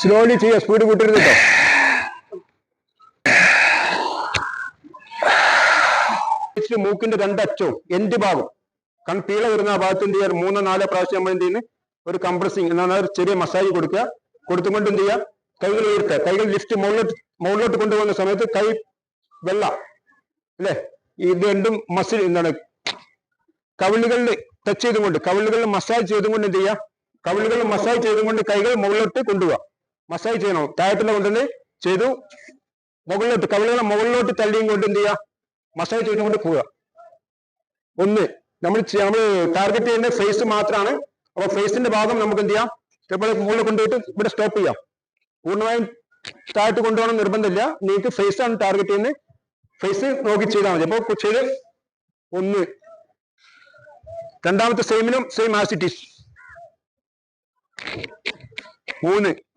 Slowly ചെയ്യുക speed കൂട്ടരുത് കേട്ടോ മൂക്കിന്റെ രണ്ടറ്റവും എൻഡ് ഭാഗം. കാരണം പീള വരുന്ന ആ ഭാഗത്ത് എന്ത് ചെയ്യുക മൂന്നോ നാലോ പ്രാവശ്യം നമ്മൾ എന്ത് ചെയ്യുന്നത് ഒരു കംപ്രസിങ് എന്നാൽ ഒരു ചെറിയ മസാജ് കൊടുക്കുക. കൊടുത്തുകൊണ്ട് എന്ത് ചെയ്യുക? കൈകൾ ഉയർത്തുക. കൈകൾ ലിഫ്റ്റ് മുകളിലോട്ട് മുകളിലോട്ട് കൊണ്ടുപോകുന്ന സമയത്ത് കൈ വെള്ള അല്ലേ? ഇത് രണ്ടും മസിൽ എന്താണ്? കവിളുകളിൽ ടച്ച് ചെയ്തുകൊണ്ട് കവിളുകളിൽ മസാജ് ചെയ്തുകൊണ്ട് എന്ത് ചെയ്യുക? കവിളുകളിൽ മസാജ് ചെയ്തുകൊണ്ട് കൈകൾ മുകളിലോട്ട് കൊണ്ടുപോവുക മസാജ് ചെയ്യണം. താഴത്തുള്ള കൊണ്ടുവന്ന് ചെയ്തു. മുകളിലോട്ട് കവിളുകളെ മുകളിലോട്ട് തള്ളിയും കൊണ്ട് എന്ത് ചെയ്യുക? മസാജ് ചെയ്തുകൊണ്ട് പോവുക. ഒന്ന് നമ്മൾ നമ്മൾ ടാർഗറ്റ് ചെയ്യുന്ന ഫേസ് മാത്രമാണ് അപ്പൊ ഫേസിന്റെ ഭാഗം നമുക്ക് എന്ത് ചെയ്യാം? മുകളിൽ കൊണ്ടുപോയിട്ട് ഇവിടെ സ്റ്റോപ്പ് ചെയ്യാം. പൂർണമായും താഴത്ത് കൊണ്ടുപോകണം നിർബന്ധമില്ല. നിങ്ങൾക്ക് ഫേസ് ആണ് ടാർഗറ്റ് ചെയ്യുന്നത്. ഫേസ് നോക്കി ചെയ്താൽ മതി. അപ്പൊ ചെയ്ത് ഒന്ന്. രണ്ടാമത്തെ സെയിമിനും സെയിം ആസിറ്റീസ് മൂന്ന്.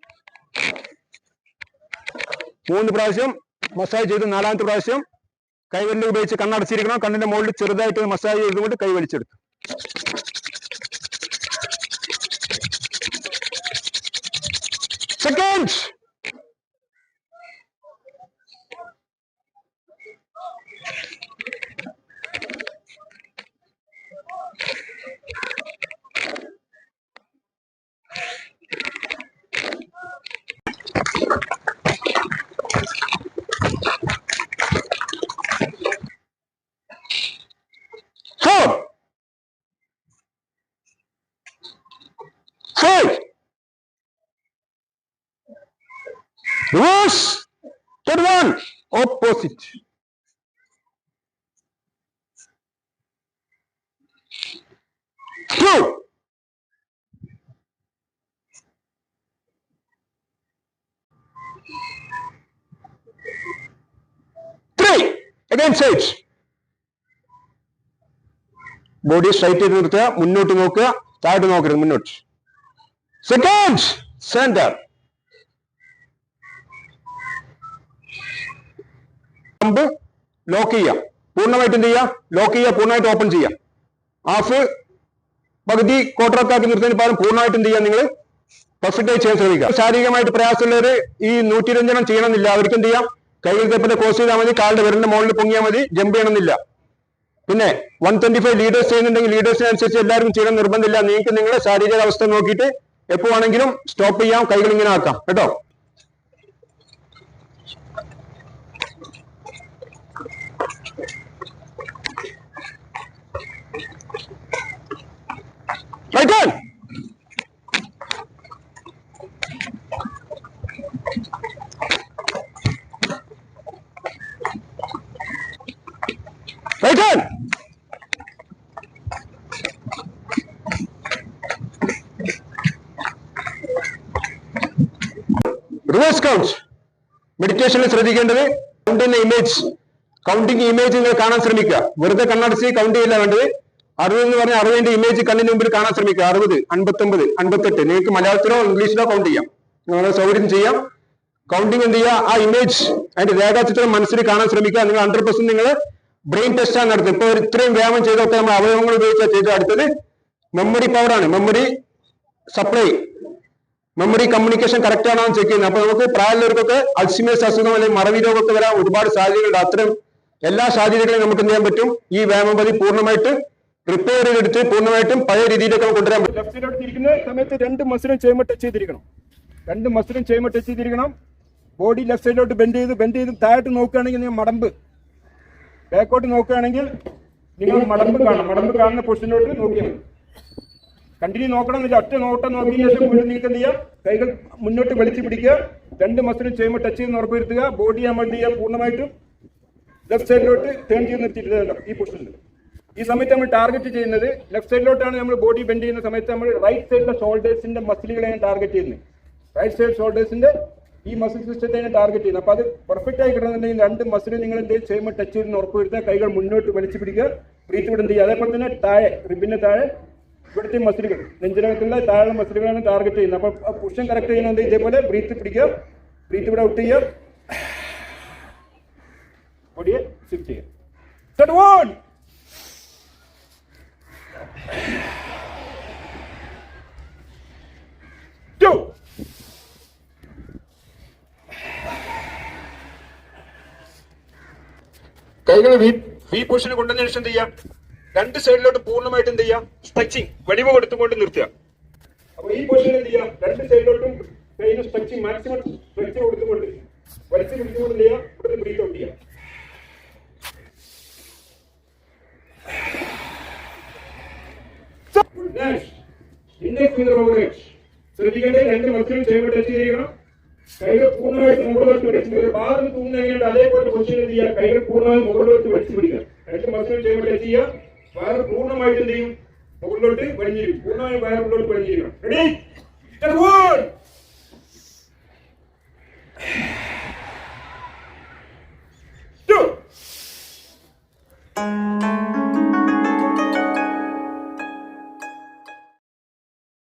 മൂന്ന് പ്രാവശ്യം മസാജ് ചെയ്ത് നാലാമത്തെ പ്രാവശ്യം കൈവെല്ല് ഉപയോഗിച്ച് കണ്ണടച്ചിരിക്കണം. കണ്ണിന്റെ മുകളിൽ ചെറുതായിട്ട് മസാജ് ചെയ്തുകൊണ്ട് കൈ വലിച്ചെടുത്തു. Second reverse, third one, opposite. Two, three, again side. Body straight ചെയ്ത് നിർത്തുക മുന്നോട്ട് നോക്കുക താഴോട്ട് നോക്കരുത് മുന്നോട്ട് സെക്കൻഡ് center. പമ്പ് ലോക്ക് ചെയ്യാം പൂർണമായിട്ട് എന്ത് ചെയ്യാം ലോക്ക് ചെയ്യുക പൂർണമായിട്ട് ഓപ്പൺ ചെയ്യാം ഹാഫ് പകുതി ക്വാർട്ടറൊക്കെ നിർത്തുന്നതിന് പകരം പൂർണമായിട്ട് എന്ത് ചെയ്യാം നിങ്ങൾ? പെർഫെക്റ്റ് ചെയ്യാൻ ശ്രമിക്കുക. ശാരീരികമായിട്ട് പ്രയാസമുള്ളവർ ഈ നൂറ്റിരഞ്ജനം ചെയ്യണമെന്നില്ല. അവർക്ക് എന്ത് ചെയ്യാം? കൈകൾ തപ്പിന്റെ കോഴ്സ് ചെയ്താൽ മതി. കാലിന്റെ വിരലിന്റെ മുകളിൽ പൊങ്ങിയാൽ മതി. ജമ്പ് ചെയ്യണമെന്നില്ല. പിന്നെ വൺ ട്വന്റി ഫൈവ് ലീഡേഴ്സ് ചെയ്യുന്നുണ്ടെങ്കിൽ ലീഡേഴ്സിനനുസരിച്ച് എല്ലാവരും ചെയ്യണം. നിർബന്ധമില്ല. നിങ്ങൾക്ക് നിങ്ങളുടെ ശാരീരിക അവസ്ഥ നോക്കിയിട്ട് എപ്പോ വേണമെങ്കിലും സ്റ്റോപ്പ് ചെയ്യാം കൈകൾ ഇങ്ങനെ ആക്കാം കേട്ടോ Right on. മെഡിറ്റേഷനിൽ ശ്രദ്ധിക്കേണ്ടത് കൗണ്ടിന്റെ ഇമേജ് കൗണ്ടിങ് ഇമേജ് നിങ്ങൾ കാണാൻ ശ്രമിക്കുക. വെറുതെ കണ്ണടച്ച് കൗണ്ട് ചെയ്യില്ല വേണ്ടത്. അറുപത് എന്ന് പറഞ്ഞാൽ അറുപതിന്റെ ഇമേജ് കണ്ണിന് മുമ്പിൽ കാണാൻ ശ്രമിക്കുക. അറുപത് അൻപത്തൊമ്പത് അൻപത്തെട്ട്. നിങ്ങൾക്ക് മലയാളത്തിലോ ഇംഗ്ലീഷിലോ കൗണ്ട് ചെയ്യാം. നിങ്ങളെ സൗകര്യം ചെയ്യാം. കൗണ്ടിങ് എന്ത് ചെയ്യുക? ആ ഇമേജ് അതിന്റെ രേഖാചിത്രം മനസ്സിൽ കാണാൻ ശ്രമിക്കുക. നിങ്ങൾ ഹൺഡ്രഡ് പെർസെന്റ് നിങ്ങൾ ബ്രെയിൻ ടെസ്റ്റ് ആണ് നടത്തുന്നത്. ഇപ്പൊ ഇത്രയും വ്യായാമം ചെയ്തൊക്കെ നമ്മൾ അവയവങ്ങൾ ഉപയോഗിച്ചാൽ ചെയ്ത അടുത്തത് മെമ്മറി പവറാണ് memory supply memory communication correct ആണോ എന്ന് ചെക്ക് ചെയ്യുന്നത്. അപ്പൊ നമുക്ക് പ്രായമുള്ളവർക്കൊക്കെ അൾസിമേഴ്സ് അസുഖം അല്ലെങ്കിൽ മറവി രോഗമൊക്കെ വരാൻ ഒരുപാട് സാധ്യതയുണ്ട് അത്തരം എല്ലാ സാധ്യതകളെയും നമുക്ക് എന്ത് ചെയ്യാൻ പറ്റും? ഈ വ്യായാമം പതി പൂർണമായിട്ട് റിപ്പയർ ചെയ്തെടുത്ത് പൂർണമായിട്ടും പഴയ രീതിയിലൊക്കെ കൊണ്ടുവരാൻ പറ്റും. സമയത്ത് രണ്ട് മസിലും ചെയ്യുമ്പോൾ ടച്ച് ചെയ്തിരിക്കണം. രണ്ട് മസിലും ചെയ്യുമ്പോൾ ടച്ച് ചെയ്തിരിക്കണം. ബോഡി ലെഫ്റ്റ് സൈഡിലോട്ട് ബെൻഡ് ചെയ്ത് ബെൻഡ് ചെയ്ത് താഴോട്ട് നോക്കുകയാണെങ്കിൽ നിങ്ങൾ മടമ്പ്. ബാക്കോട്ട് നോക്കുകയാണെങ്കിൽ നിങ്ങൾ മടമ്പ് കാണണം. മടമ്പ് കാണുന്ന പൊസിഷനിലോട്ട് നോക്കിയാൽ കണ്ടിന്യൂ നോക്കണം എന്നില്ല ഒറ്റ നോട്ടം നോക്കിയതിനു ശേഷം വീണ്ടും നീക്കം ചെയ്യുക. ചെയ്യാം കൈകൾ മുന്നോട്ട് വലിച്ചു പിടിക്കുക. രണ്ട് മസിലും ചെയ്യുമ്പോൾ ടച്ച് ചെയ്യുന്ന ഉറപ്പുവരുത്തുക. ബോഡി എന്ത് ചെയ്യുക പൂർണമായിട്ടും. ലെഫ്റ്റ് സൈഡിലോട്ട് ടേൺ ചെയ്ത് നിർത്തിയിട്ടുണ്ടോ ഈ പൊസിഷനിൽ ഈ സമയത്ത് നമ്മൾ ടാർഗറ്റ് ചെയ്യുന്നത് ലെഫ്റ്റ് സൈഡിലോട്ടാണ് നമ്മൾ ബോഡി ബെൻഡ് ചെയ്യുന്ന സമയത്ത് നമ്മൾ റൈറ്റ് സൈഡിലെ ഷോൾഡേഴ്സിന്റെ മസിലുകളെയാണ് ടാർഗറ്റ് ചെയ്യുന്നത്. റൈറ്റ് സൈഡ് ഷോൾഡേഴ്സിന്റെ ഈ മസിൽ സിസ്റ്റത്തെയാണ് ടാർഗറ്റ് ചെയ്യുന്നത്. അപ്പോൾ അത് പെർഫെക്റ്റ് ആയി കിട്ടണമെന്നുണ്ടെങ്കിൽ രണ്ട് മസിൽ നിങ്ങൾ എന്ത് ചെയ്യുമ്പോൾ ടച്ച് ചെയ്ത് ഉറപ്പ് വരുത്തുക കൈകൾ മുന്നോട്ട് വലിച്ചു പിടിക്കുക. ബ്രീത്ത് വിടുന്നത് അതേപോലെ തന്നെ താഴെ റിബിന്റെ താഴെ ഇവിടുത്തെ മസിലുകൾ നെഞ്ചിനകത്തുള്ള താഴെ മസിലുകളാണ് ടാർഗറ്റ് ചെയ്യുന്നത്. അപ്പോൾ പുഷൻ കറക്റ്റ് ചെയ്യുന്നത് ഇതേപോലെ ബ്രീത്ത് പിടിക്കുക. ബ്രീത്ത് ഇവിടെ ഔട്ട് ചെയ്യുക. ബോഡിയെ സ്വിഫ്റ്റ് ചെയ്യുക. കൈകൾ വി വി പൊസിഷന് കൊണ്ടുവന്നതിന് ശേഷം ചെയ്യാം രണ്ട് സൈഡിലോട്ട് പൂർണമായിട്ട് എന്ത് ചെയ്യാം? സ്ട്രെച്ചിങ് വടിവ് കൊടുത്തുകൊണ്ട് നിർത്തുക. അപ്പൊ ഈ പൊസിഷൻ എന്ത് ചെയ്യാം? രണ്ട് സൈഡിലോട്ടും കൈന് സ്ട്രെച്ചിങ് മാക്സിമം സ്ട്രെച്ച് കൊടുത്തുകൊണ്ട് വലിച്ചു പിടിച്ചുകൊണ്ട് ചെയ്യാം? ഇവിടെ ബ്രീത്ത് ഔട്ട് ചെയ്യാം. ശ്രദ്ധിക്കേണ്ടത് രണ്ട് മസിലും ചെയ്യുമ്പോൾ ടച്ച് ചെയ്യണം. കൈകൾ പൂർണമായിട്ട് മുകളിലോട്ട് വലിച്ചു ഭാഗത്ത് തൂങ്ങുന്ന അതേപോലെ പൊസിഷൻ എന്ത് ചെയ്യുക കൈകൾ പൂർണമായും മുകളിലോട്ട് വലിച്ചു പിടിക്കുക. രണ്ട് മസിലും ചെയ്യുമ്പോൾ ടച്ച് ചെയ്യുക വയറ് പൂർണമായിട്ട് എന്ത് ചെയ്യും? മുകളിലോട്ട് വലിഞ്ഞിരിക്കും പൂർണമായും വയറ് മുകളിലോട്ട് റെഡി